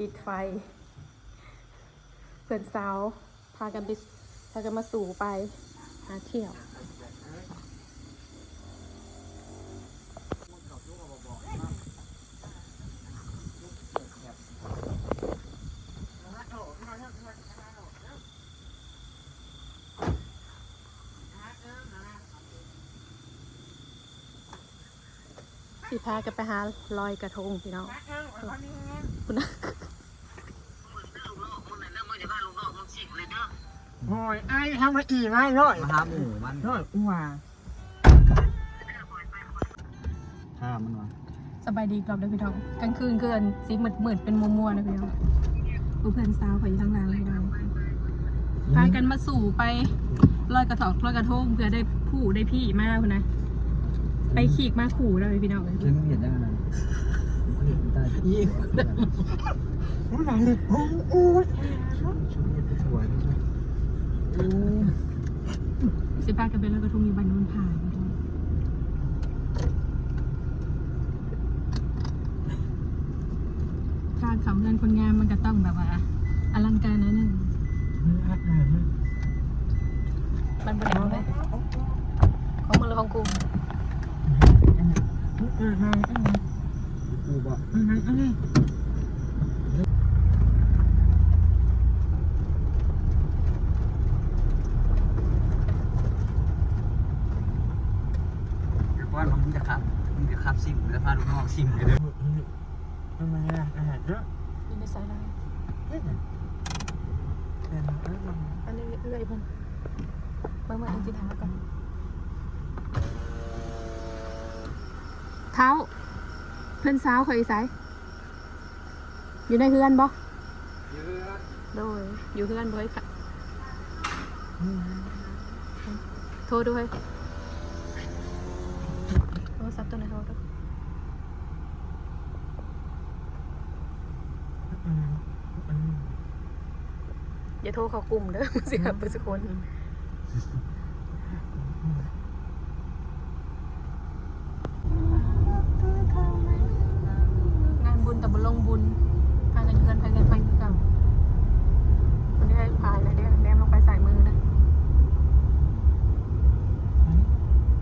ปิดไฟ เพื่อนสาวพากันไปพากันมาสู่ไปหาเที่ยวสิพากันไปหาลอยกระทงพี่น้องคุณนะ โอ้ยไอ้ทำมาอีไม่ร้อยมาหาหมูมันร้อยอ้วถ้ามันวะสบายดีกรอบเลยพี่น้องกลางคืนเกินสีมืดมืดๆเป็นมัวมัวๆนะพี่น้องดูเพื่อนสาวไปอยู่ทางหล่างพี่น้องพากันมาสู่ไปลอยกระถอกลอยกระทงเพื่อได้ผู้ได้พี่มากคุณนะไปขีกมาขู่เลยพี่น้องเลยเรื่องเห็นได้ไงเห็นตาอีกมันมาเลยโอ้โอ้ย สวย สิ พากันไปลอยกระทงอยู่บ้านโนนผ่านพี่น้องทางขาเงินคนงามมันก็ต้องแบบว่าอลังการนะหนึ่งมันบริเอาเลยของมึงหรือของกูกูบอกว่ามึงจะขับ ชิมแล้วพาลูกน้องซิมเลยเด้อทำไมล่ะอาหารเยอะมีในสายลายเฮ้ยเดี๋ยวนะเอ้ยมันอันนี้เอื้อยเพิ่นเมื่อเมื่ออันจิถามก่อนเท้า เพื่อนสาวเคยใส่อยู่ในเฮือนบ่โดยอยู่เฮือนบ่เฮ้ยค่ะโทรด้วยโทรศัพท์ตัวไหนโทรด้วย อย่าโทรเข้ากลุ่มเด้อสิครับเพื่อนสักคนงานบุญแต่บุญลงบุญพากันเพื่อนพากันไปคือเก่าคนที่ให้พายนะเดี๋ยวแนมลงไปใส่มือนะ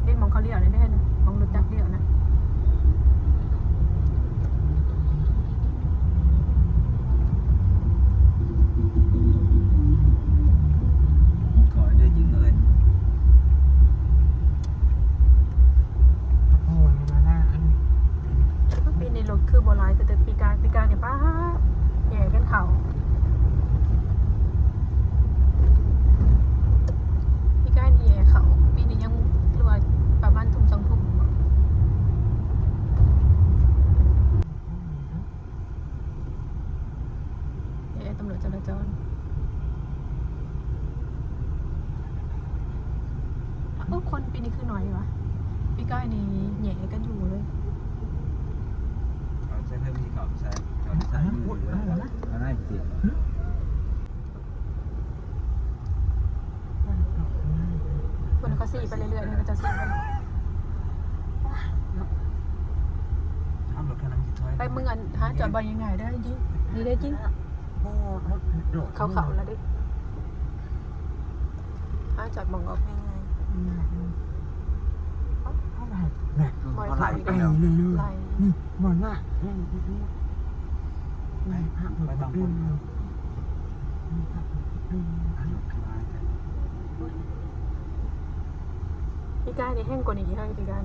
เล่นมองเขาเลี้ยวเลยได้นะมองรถจักรเลี้ยวนะ ขอได้ยิงเลย โอ้ยมาหน้าอัน ปีในรถคือโบราณคือแต่ปีกลางปีกลางเนี่ยป้าแย่กันเขาปีกลางนี่แย่เขาปีนี้ยังรวยประมาณทุ่มสองทุ่มแย่ตำรวจจราจร เออคนปีนี้คือ หน่อยวะปีก้ายนี่แหย่กันอยู่เลย เอาใช้ให้พี่เขาใช้เขาใช้มือเลยเอาได้จริงคนเขาสีไปเรื่อยๆเนี่ยก็จะสีไปทำรถคันนั้นจิตถอยไปมึงอันหาจอดบอลยังไงได้จริงนี่ได้จริงโอ้รถโดดเขาเขาแล้วดิหาจอดมองออกง่ายเท่าไห ร่แหละเขาไหลไปไอ้แล้วนี่นี่ๆไล่นี่บอลว่านี่นี่นี่นี่ภาพแบบนี้นี่ภาพแบบนี้ปีก้ายนี่แห้งกว่านี้เฮ้ยปีก้าย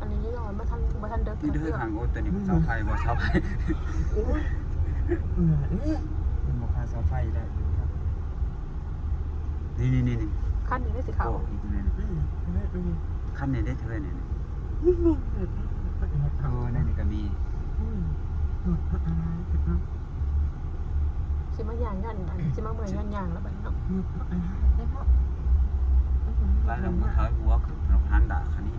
อันนี้ย่อยมาทันมาทันเด็กนี่ด้วยทางโอ้ตัวนี้มันเสาไฟบ่เสาไฟโอ้ยเออนี่มันบ่พาเสาไฟได้นี่นี่นี่นี่ขั้นนี้ได้สีขาวโอ้อีกนี่นี่ นี่นี่ขั้นนี้ได้เท่าไหร่นี่นี่นี่นี่เออนั่นนี่ก็มีสิมาย่างยันอันสิมาเมือยยันย่างแล้วแบบเนาะได้พ่อไปแล้วมือถอยหัวคือรถหันด่าคันนี้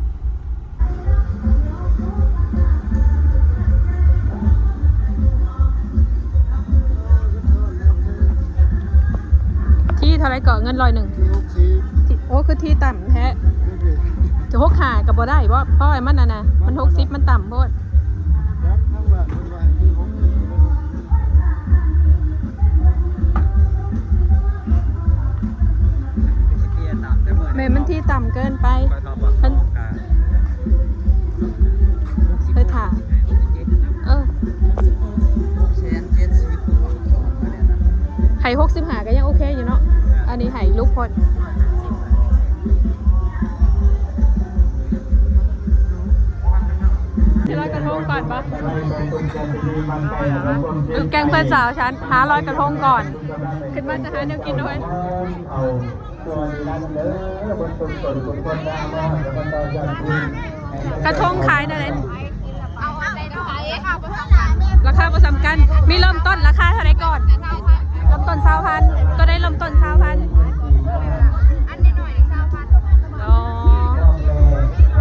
ที่เท่าไรก่อเงินร้อยหนึ่งโอ้คือที่ต่ำแท้ จะหกขากับบ่ได้บ่เพราะไอ้มันน่ะนะมันหกซิปมันต่ำโพดแม่มันที่ต่ำเกินไปเพิ่นเคยถามเออไห่หกสิบหาก็ยังโอเคอยู่เนาะอันนี้ไห่ลูกพล ที่ร้อยกระทงก่อนปะดูแกงเพื่อนสาวฉันหาร้อยกระทงก่อน ขึ้นมาจะหาแนวกินด้วยกระทงขายนั่นเองราคาประสำกัน มีเริ่มต้นราคาเท่าไหรก่อน เริ่มต้นสาวพันก็ได้เริ่มต้นสาวพันอ๋อ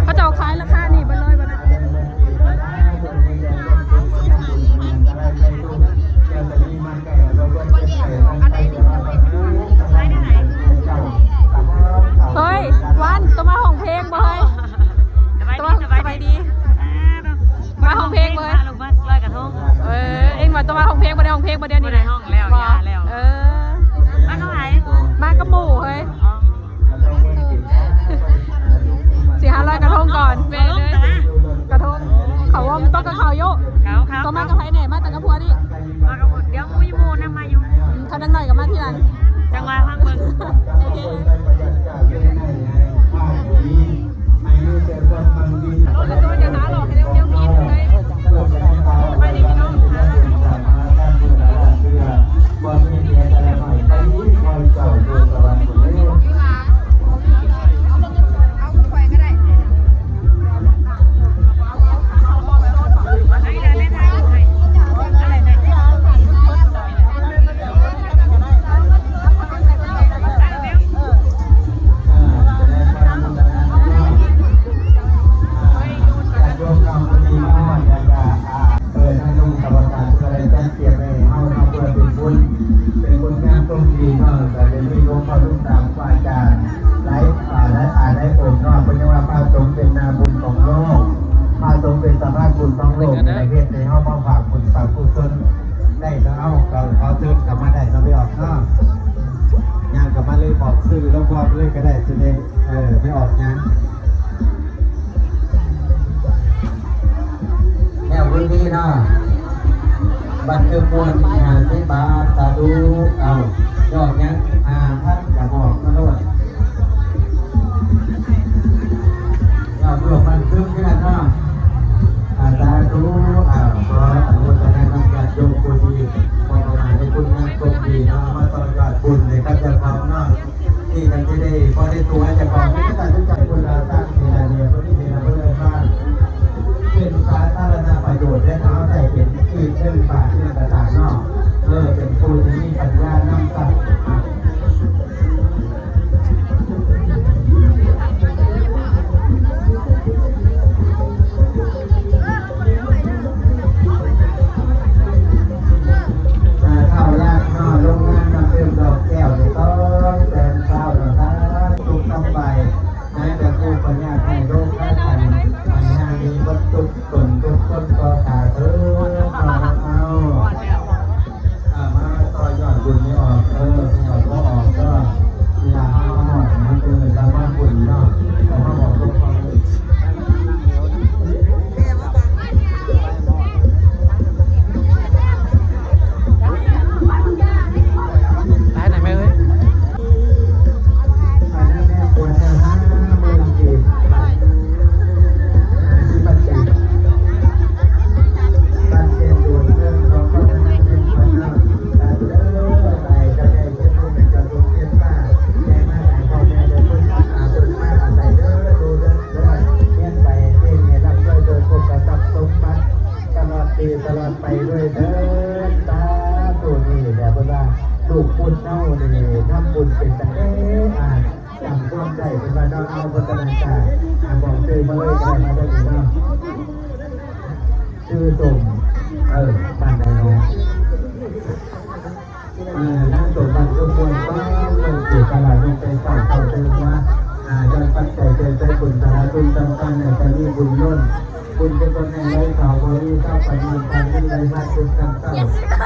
เขาจะเอาขายราคานี่ บายตัวดีสสบายบายดีดีมาของเพลงเลยมาลงมาลอยกระทงเออเอ็งมาตัวมาของเพลงบ่ได้ของเพลงบ่เดียวนี่บ่ได้ห้องแล้วบ่ย่าแล้วเออมาเท่าไหร่มากับหมู่เฮ้ยอ๋อสี่ห้าร้อยกระทงก่อนเมมาย์ลงเลยแต่ละกระทงเขาว่ามันต้องกับเขาโยกเขาเขาตัวมากับไผไหนมาแต่กับผัวนี่มากับเดี๋ยวมูยมูนะมาอยู่อืมเขาดังหน่อยกับมาที่นั่นจังหวะพังเบิ่งโอเค เราจะโดน มีองค์พระรูปตามวาจาไร้ป่าและอาได้โอบนอกเป็าะฉะนั้นพระสงฆ์เป็นนาบุญของโลกพระสงฆ์เป็นสภาพบุญของโลกในประเทศในห้องบ้าฝากบุญฝากกุศลได้แล้วเอาเราขอซื้อกลับมาได้เราไปออกนอกยังกลับมาเลยบอกซื้อแล้วบอกเลยก็ได้จะได้เออไม่ออกงานแล้ววินี้เนาะบัตรเอมวนหาสิบาทสาธุเอายอดเนี้ย ตลอดไปด้วยเด้อตาตัวนี้แบบว่าลูกปุ้นเน่านี่ทำบุญเป็นตะเอ๊ะอ่านจำความใจเป็นว่าเราเอาบนกระดากาอ่านบอกชื่อมาเลยก็ได้มาได้ดีเนาะชื่อสมเออบ้านใดเนาะอ่านั่งสมบัติทุกคนก็ลงสู่ตลาดลงไปใส่เข้าเติมว่าอ่าย้อนปัจจัยเจอใจบุญตาดบุญจำกันในการนี้บุญล้นบุญเป็นคนในไรเขาบริษัทปัญญาการที่ไรมาทุกจำเต้า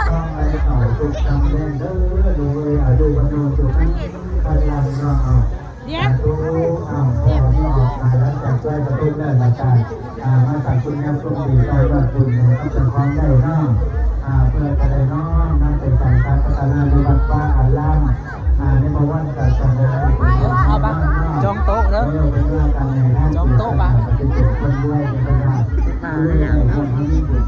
ต้องไรเขาทุกจำแดงเด้อดูเลยอะดูกันดูดูกันพลังเนาเดี๋ยวอ้าวพอที่ออกมาแล้วจากช่วยกระตุ้นได้ละกันอ่ามาจากคุณแม่คุณดีใจว่าคุณเนี่ยก็จะคล้องได้เนาะอ่าเพื่อจะได้น้อมนั่นเป็นสังการพัฒนาในวัดป่าอารามอ่าในประวัติศาสนาเอาปะจองโต๊ะเด้อจองโต๊ะปะ ป็นเด็กคนด้วยเป็นคนมาเนี่ยอะ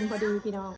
นพอดีพี่น้อง